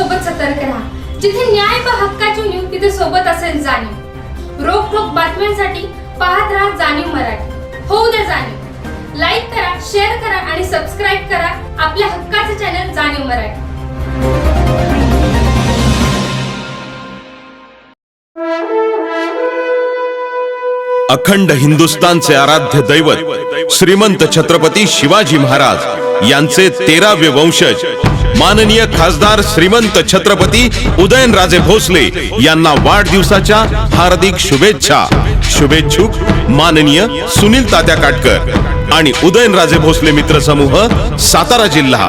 सोबत सतर्क राहा. जिथे न्याय व हक्काची न्यूज तिथे सोबत असेल जाणीव. रोख ठोक बातम्यांसाठी पाहत राहा जाणीव मराठी. होऊ द्या जाणीव. लाईक करा शेअर करा आणि सबस्क्राईब करा आपल्या हक्काचे चॅनल जाणीव मराठी. अखंड हिंदुस्तानचे आराध्य दैवत श्रीमंत छत्रपती शिवाजी महाराज यांचे तेरावे वंशज. माननीय खासदार श्रीमंत छत्रपती उदयनराजे भोसले यांना वाढदिवसाच्या हार्दिक शुभेच्छा. शुभेच्छुक माननीय सुनील तात्या काटकर आणि उदयनराजे भोसले मित्र समूह सातारा जिल्हा.